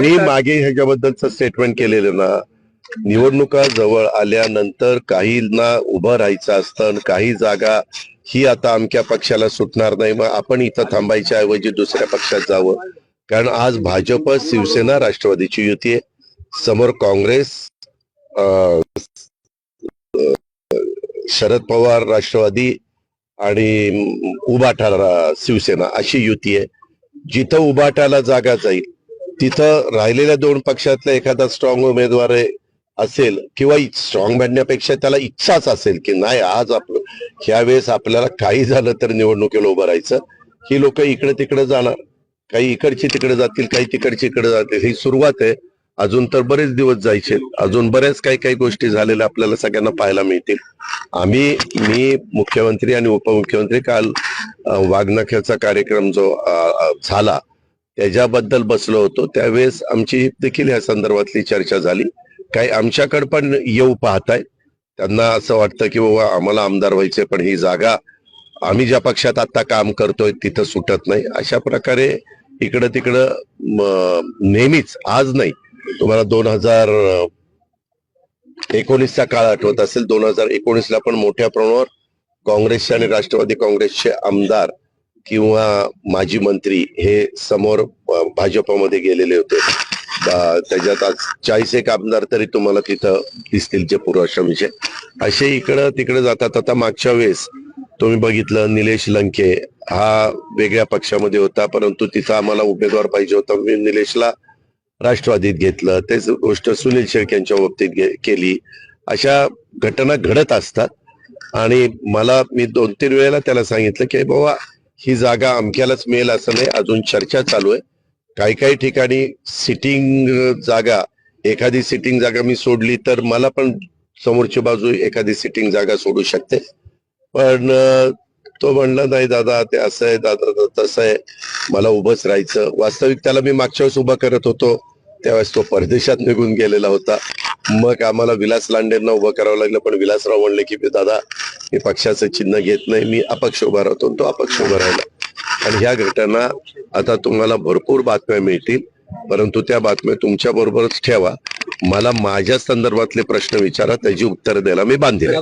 मी मागे ह्याच्याबद्दलचं स्टेटमेंट केलेलं ना निवडणुका जवळ आल्यानंतर काहींना उभं राहायचं असतं आणि काही जागा ही आता अमक्या पक्षाला सुटणार नाही. मग आपण इथं थांबायच्या ऐवजी दुसऱ्या पक्षात जावं. कारण आज भाजप शिवसेना राष्ट्रवादीची युती आहे. समोर काँग्रेस शरद पवार राष्ट्रवादी आणि रा- शिवसेना अशी युती आहे. जिथं उबाटाला जागा जाईल तिथं राहिलेल्या दोन पक्षातला एखादा स्ट्रॉंग उमेदवार असेल किंवा स्ट्रॉंग बनण्यापेक्षा त्याला इच्छाच असेल की नाही आज आपलं ह्यावेळेस आपल्याला काही झालं तर निवडणुकीला उभं राहायचं. ही लोक इकडे तिकडे जाणार. काही इकडची तिकडे जातील काही तिकडची इकडे जातील. ही सुरुवात आहे. अजून तर बरेच दिवस जायचे. अजून बऱ्याच काही काही गोष्टी झालेल्या आपल्याला सगळ्यांना पाहायला मिळतील. आम्ही मी मुख्यमंत्री आणि उपमुख्यमंत्री काल वाघनाख्याचा कार्यक्रम जो झाला त्याच्याबद्दल बसलो होतो. त्यावेळेस आमची देखील या संदर्भातली चर्चा झाली. काही आमच्याकडे पण येऊ पाहताय. त्यांना असं वाटतं की बाबा आम्हाला आमदार व्हायचे पण ही जागा आम्ही ज्या पक्षात आता काम करतोय तिथं सुटत नाही. अशा प्रकारे इकडं तिकडं नेहमीच आज नाही. तुम्हाला दोन हजार एकोणीसचा काळ आठवत असेल दोन हजार एकोणीसला पण मोठ्या प्रमाणावर काँग्रेसचे आणि राष्ट्रवादी काँग्रेसचे आमदार किंवा माजी मंत्री हे समोर भाजपमध्ये गेलेले होते. त्याच्यात आज चाळीस एक आमदार तरी तुम्हाला तिथं दिसतील जे पूर्वाश्रमीचे. असे इकडं तिकडे जातात. आता मागच्या वेळेस तुम्ही बघितलं निलेश लंके हा वेगळ्या पक्षामध्ये होता परंतु तिथं आम्हाला उमेदवार पाहिजे होता. मी निलेशला राष्ट्रवादीत घेतलं. तेच गोष्ट सुनील शेळके यांच्या बाबतीत केली. अशा घटना घडत असतात. आणि मला मी दोन तीन वेळेला त्याला सांगितलं की बाबा ही जागा अमक्यालाच मिळेल असं नाही. अजून चर्चा चालू आहे. काही काही ठिकाणी सिटिंग जागा एखादी सिटिंग जागा मी सोडली तर मला पण समोरची बाजू एखादी सिटिंग जागा सोडू शकते. पण तो म्हणला नाही दादा ते असं आहे दादा तसं आहे. मला उभंच राहायचं. वास्तविक त्याला मी मागच्या वेळेस उभा करत होतो. त्यावेळेस तो परदेशात निघून गेलेला होता. मग आम्हाला विलास लांडेंना उभं करावं लागलं पण विलासराव म्हणले की दादा मी पक्षाचं चिन्ह घेत नाही मी अपक्ष उभा राहतो तो अपक्ष उभा राहिला. आणि ह्या घटना आता तुम्हाला भरपूर बातम्या मिळतील परंतु त्या बातम्या तुमच्या बरोबरच ठेवा. मला माझ्या संदर्भातले प्रश्न विचारा त्याची उत्तर द्यायला मी बांधील